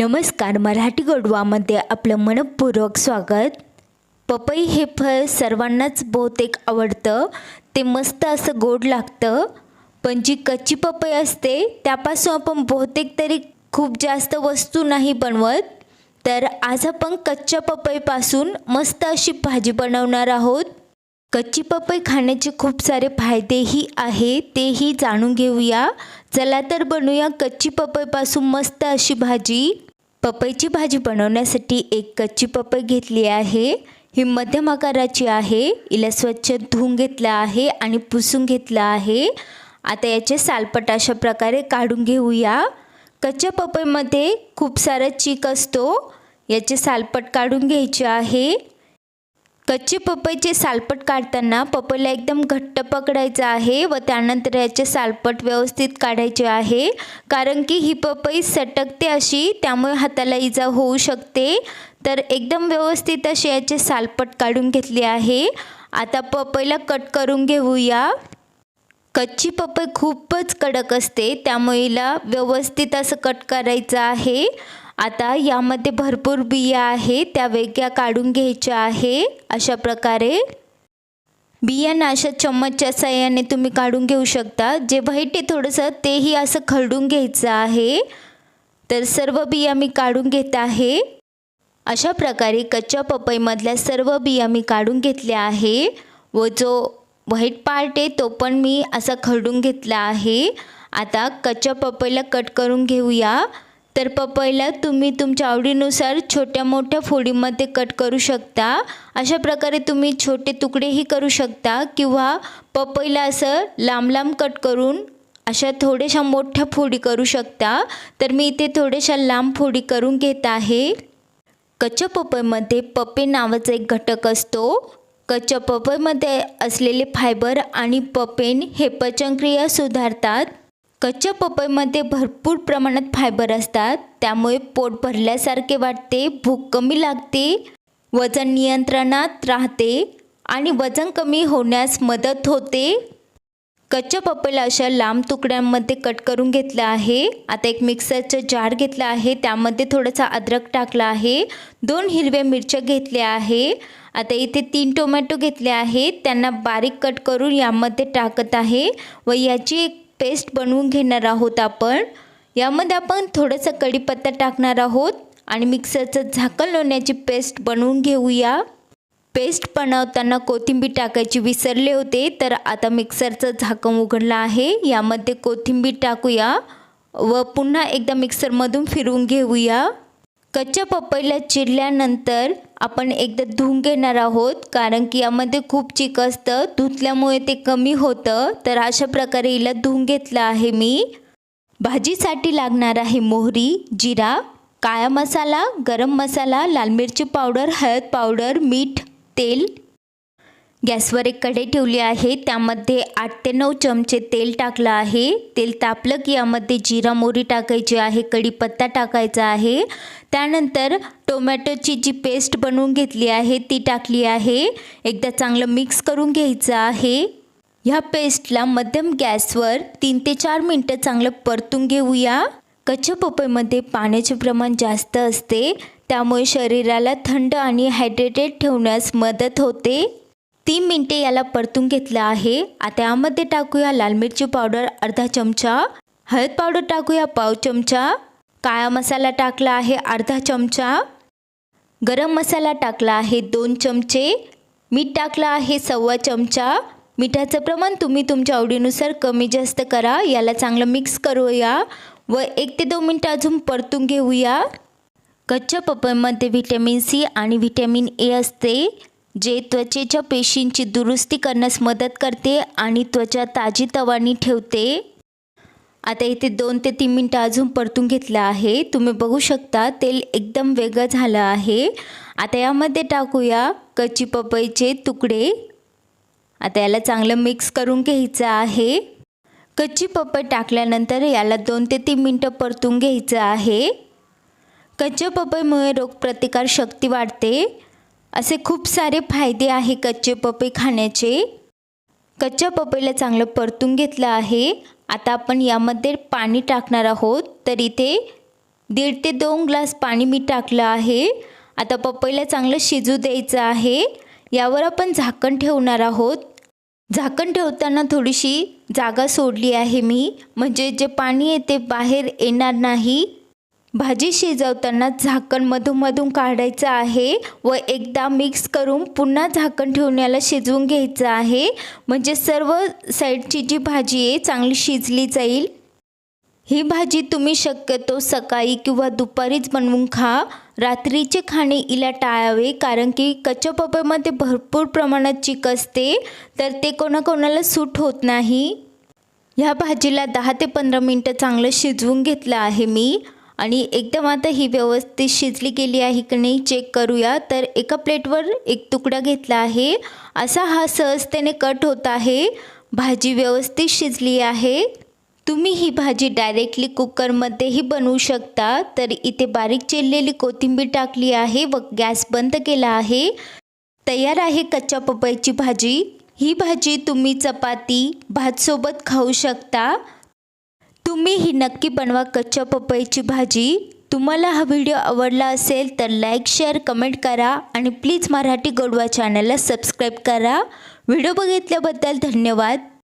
नमस्कार मराठी गोडवामध्ये आपलं मनपूर्वक स्वागत. पपई हे फळ सर्वांनाच बहुतेक आवडतं. ते मस्त असं गोड लागतं. पण जी कच्ची पपई असते त्यापासून आपण बहुतेक तरी खूप जास्त वस्तू नाही बनवत. तर आज आपण कच्च्या पपईपासून मस्त अशी भाजी बनवणार आहोत. कच्ची पपई खाण्याचे खूप सारे फायदेही आहे तेही जाणून घेऊया. चला तर बनूया कच्ची पपईपासून मस्त अशी भाजी. पपईची भाजी बनवण्यासाठी एक कच्ची पपई घेतली आहे. ही मध्यम आकाराची आहे. हिला स्वच्छ धुवून घेतलं आहे आणि पुसून घेतलं आहे. आता याचे सालपट अशा प्रकारे काढून घेऊया. कच्च्या पपईमध्ये खूप सारा चीक असतो. याचे सालपट काढून घ्यायचे आहे. कच्चे पपईचे सालपट काढताना पपईला एकदम घट्ट पकडायचं आहे व त्यानंतर याचे सालपट व्यवस्थित काढायचे आहे. कारण की ही पपई सटकते अशी त्यामुळे हाताला इजा होऊ शकते. तर एकदम व्यवस्थित असे याचे सालपट काढून घेतले आहे. आता पपईला कट करून घेऊया. कच्ची पपई खूपच कडक असते त्यामुळे हिला व्यवस्थित असं कट करायचं आहे. आता यामध्ये भरपूर बिया आहे त्या वेगळ्या काढून घ्यायच्या आहे अशा प्रकारे. बियांना अशा चम्मचच्या साह्याने तुम्ही काढून घेऊ शकता. जे व्हाईट आहे थोडंसं तेही असं खरडून घ्यायचं आहे. तर सर्व बिया मी काढून घेत आहे. अशा प्रकारे कच्च्या पपईमधल्या सर्व बिया मी काढून घेतल्या आहे. व जो व्हाईट पार्ट आहे तो पण मी असा खरडून घेतला आहे. आता कच्च्या पपईला कट करून घेऊया. तर पपईला तुम्ही तुमच्या आवडीनुसार छोट्या मोठ्या फोडीमध्ये कट करू शकता. अशा प्रकारे तुम्ही छोटे तुकडेही करू शकता किंवा पपईला असं लांब लांब कट करून अशा थोड्याशा मोठ्या फोडी करू शकता. तर मी इथे थोड्याशा लांब फोडी करून घेत आहे. कच्च्या पपईमध्ये पपे नावाचा एक घटक असतो. कच्च्या पपईमध्ये असलेले फायबर आणि पपेन हे पचनक्रिया सुधारतात. कच्च्या पपईमध्ये भरपूर प्रमाणात फायबर असतात. त्यामुळे पोट भरल्यासारखे वाटते भूक कमी लागते वजन नियंत्रणात राहते आणि वजन कमी होण्यास मदत होते. कच्च्या पपईला अशा लांब तुकड्यांमध्ये कट करून घेतलं आहे. आता एक मिक्सरचं जार घेतलं आहे. त्यामध्ये थोडासा अद्रक टाकला आहे. दोन हिरव्या मिरच्या घेतल्या आहे. आता इथे तीन टोमॅटो घेतले आहेत. त्यांना बारीक कट करून यामध्ये टाकत आहे व याची एक पेस्ट बनवून घेणार आहोत आपण. यामध्ये आपण थोडंसं कढीपत्ता टाकणार आहोत आणि मिक्सरचं झाकण लावण्याची पेस्ट बनवून घेऊया. पेस्ट बनवताना कोथिंबीर टाकायची विसरले होते तर आता मिक्सरचं झाकण उघडलं आहे. यामध्ये कोथिंबीर टाकूया व पुन्हा एकदा मिक्सरमधून फिरवून घेऊया. कच्च्या पपईला चिरल्यानंतर आपण एकदा धुवून घेणार आहोत कारण की यामध्ये खूप चिक असतं. धुतल्यामुळे ते कमी होतं. तर अशा प्रकारे हिला धुवून घेतलं आहे मी. भाजीसाठी लागणार आहे मोहरी जिरा काळा मसाला गरम मसाला लाल मिरची पावडर हळद पावडर मीठ तेल गॅसवर एक कढई ठेवली आहे. त्यामध्ये आठ ते नऊ चमचे तेल टाकलं आहे. तेल तापलं की यामध्ये जिरा मोरी टाकायची आहे. कढीपत्ता टाकायचा आहे. त्यानंतर टोमॅटोची जी पेस्ट बनवून घेतली आहे ती टाकली आहे. एकदा चांगलं मिक्स करून घ्यायचं आहे. ह्या पेस्टला मध्यम गॅसवर तीन ते चार मिनटं चांगलं परतून घेऊया. कच्च्या पपईमध्ये पाण्याचे प्रमाण जास्त असते. त्यामुळे शरीराला थंड आणि हायड्रेटेड ठेवण्यास मदत होते. तीन मिनटे याला परतून घेतलं आहे. आता यामध्ये टाकूया लाल मिरची पावडर अर्धा चमचा. हळद पावडर टाकूया पाव चमचा. काळा मसाला टाकला आहे अर्धा चमचा. गरम मसाला टाकला आहे दोन चमचे. मीठ टाकलं आहे सव्वा चमचा. मिठाचं प्रमाण तुम्ही तुमच्या आवडीनुसार कमी जास्त करा याला चांगलं मिक्स करूया. व एक ते दोन मिनटं अजून परतून घेऊया. कच्च्या पपईमध्ये व्हिटॅमिन सी आणि व्हिटॅमिन ए असते. जे त्वचेच्या पेशींची दुरुस्ती करण्यास मदत करते आणि त्वचा ताजी तवानी ठेवते. आता इथे दोन ते तीन मिनटं अजून परतून घेतलं आहे. तुम्ही बघू शकता तेल एकदम वेगळं झालं आहे. आता यामध्ये टाकूया कच्ची पपईचे तुकडे. आता याला चांगलं मिक्स करून घ्यायचं आहे. कच्ची पपई टाकल्यानंतर याला दोन ते तीन मिनटं परतून घ्यायचं आहे. कच्च्या पपईमुळे रोगप्रतिकार शक्ती वाढते. असे खूप सारे फायदे आहे कच्चे पपई खाण्याचे. कच्च्या पपईला चांगलं परतून घेतलं आहे. आता आपण यामध्ये पाणी टाकणार आहोत. तर इथे दीड ते दोन ग्लास पाणी मी टाकलं आहे. आता पपईला चांगलं शिजू द्यायचं आहे. यावर आपण झाकण ठेवणार आहोत. झाकण ठेवताना थोडीशी जागा सोडली आहे मी. म्हणजे जे पाणी आहे ते बाहेर येणार नाही. भाजी शिजवताना झाकण मधूनमधून काढायचं आहे व एकदा मिक्स करून पुन्हा झाकण ठेवून याला शिजवून घ्यायचं आहे. म्हणजे सर्व साईडची जी भाजी आहे चांगली शिजली जाईल. ही भाजी तुम्ही शक्यतो सकाळी किंवा दुपारीच बनवून खा. रात्रीचे खाणे इला टाळावे कारण की कच्च्या पपईमध्ये भरपूर प्रमाणात चिक असते तर ते कोणाकोणाला सूट होत नाही. ह्या भाजीला दहा ते पंधरा मिनटं चांगलं शिजवून घेतलं आहे मी. आणि एकदम आता ही व्यवस्थित शिजली गेली आहे की नाही चेक करूया. तर एका प्लेटवर एक तुकडा घेतला आहे. असा हा सहजतेने कट होत आहे. भाजी व्यवस्थित शिजली आहे. तुम्ही ही भाजी डायरेक्टली कुकरमध्येही बनवू शकता. तर इथे बारीक चिरलेली कोथिंबीर टाकली आहे व गॅस बंद केला आहे. तयार आहे कच्च्या पपईची भाजी. ही भाजी तुम्ही चपाती भातसोबत खाऊ शकता. तुम्ही ही नक्की बनवा कच्च्या पपईची भाजी. तुम्हाला हा व्हिडिओ आवडला असेल तर लाईक शेअर कमेंट करा आणि प्लीज मराठी गोडवा चॅनलला सबस्क्राईब करा. व्हिडिओ बघितल्याबद्दल धन्यवाद.